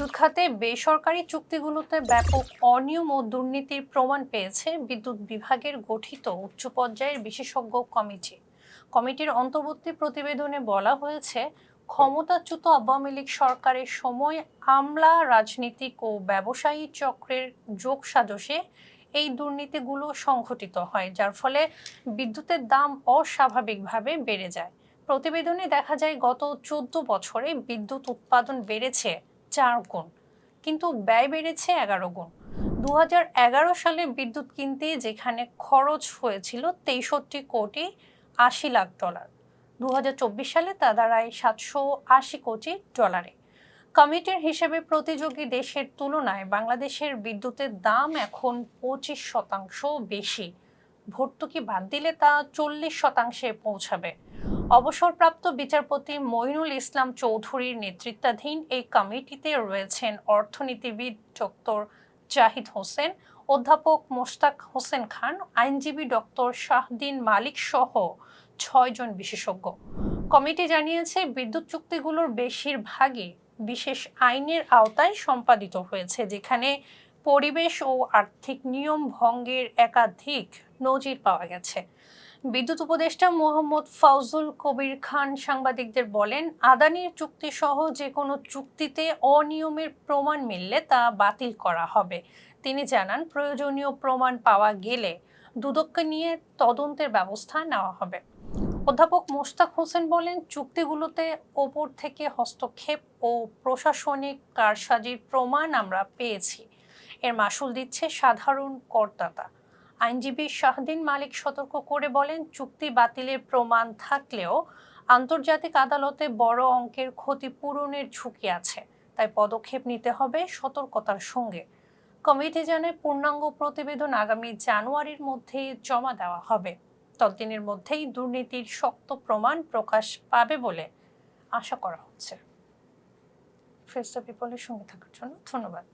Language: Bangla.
বিদ্যুৎ খাতে বেসরকারি চুক্তিগুলোতে ব্যাপক অনিয়ম ও দুর্নীতির প্রমাণ পেয়েছে বিদ্যুৎ বিভাগের গঠিত উচ্চ পর্যায়ের বিশেষজ্ঞ কমিটি। কমিটির অন্তর্বর্তী প্রতিবেদনে বলা হয়েছে, ক্ষমতাচ্যুত আওয়ামী লীগ সরকারের সময় আমলা, রাজনীতিক ও ব্যবসায়ী চক্রের যোগ সাজসে এই দুর্নীতিগুলো সংঘটিত হয়, যার ফলে বিদ্যুতের দাম অস্বাভাবিকভাবে বেড়ে যায়। প্রতিবেদনে দেখা যায়, গত চোদ্দ বছরে বিদ্যুৎ উৎপাদন বেড়েছে চার গুণ, কিন্তু ব্যয় বেড়েছে এগারো গুণ। দু হাজার এগারো সালে বিদ্যুৎ কিনতে যেখানে খরচ হয়েছিল তেষট্টি কোটি আশি লাখ ডলার। দু হাজার চব্বিশ সালে তা দাঁড়ায় সাতশো আশি কোটি ডলারে। কমিটির হিসেবে প্রতিযোগী দেশের তুলনায় বাংলাদেশের বিদ্যুতের দাম এখন পঁচিশ শতাংশ বেশি। ভর্তুকি বাদ দিলে তা চল্লিশ শতাংশে পৌঁছাবে। অবসরপ্রাপ্ত বিচারপতি মইনুল ইসলাম চৌধুরীর নেতৃত্বাধীন এই কমিটিতে রয়েছেন অর্থনীতিবিদ ডক্টর জাহিদ হোসেন, অধ্যাপক মোশতাক হোসেন খান, আইনজীবী ডক্টর শাহদিন মালিক সহ ছয়জন বিশেষজ্ঞ। কমিটি জানিয়েছে, বিদ্যুৎ চুক্তিগুলোর বেশিরভাগই বিশেষ আইনের আওতায় সম্পাদিত হয়েছে, যেখানে পরিবেশ ও আর্থিক নিয়ম ভঙ্গের একাধিক নজির পাওয়া গেছে। বিদ্যুৎ উপদেষ্টা মোহাম্মদ ফাউজুল কবির খান সাংবাদিকদের বলেন আদানির চুক্তি সহ যে কোনো চুক্তিতে অনিয়মের প্রমাণ মিললে তা বাতিল করা হবে। তিনি জানান, প্রয়োজনীয় প্রমাণ পাওয়া গেলে দুদককে নিয়ে তদন্তের ব্যবস্থা নেওয়া হবে। অধ্যাপক মোশতাক হোসেন বলেন, চুক্তিগুলোতে ওপর থেকে হস্তক্ষেপ ও প্রশাসনিক কারসাজির প্রমাণ আমরা পেয়েছি। এর মাসুল দিচ্ছে সাধারণ করদাতা। আইনজীবী শাহদিন মালিক সতর্ক করে বলেন, চুক্তি বাতিলের প্রমাণ থাকলেও আন্তর্জাতিক আদালতে বড় অঙ্কের ক্ষতিপূরণের ঝুঁকি আছে, তাই পদক্ষেপ নিতে হবে সতর্কতার সঙ্গে। কমিটি জানায়, পূর্ণাঙ্গ প্রতিবেদন আগামী জানুয়ারির মধ্যে জমা দেওয়া হবে। ততদিনের মধ্যেই দুর্নীতির শক্ত প্রমাণ প্রকাশ পাবে বলে আশা করা হচ্ছে। ফেস্টা পিপলের সঙ্গে থাকার জন্য ধন্যবাদ।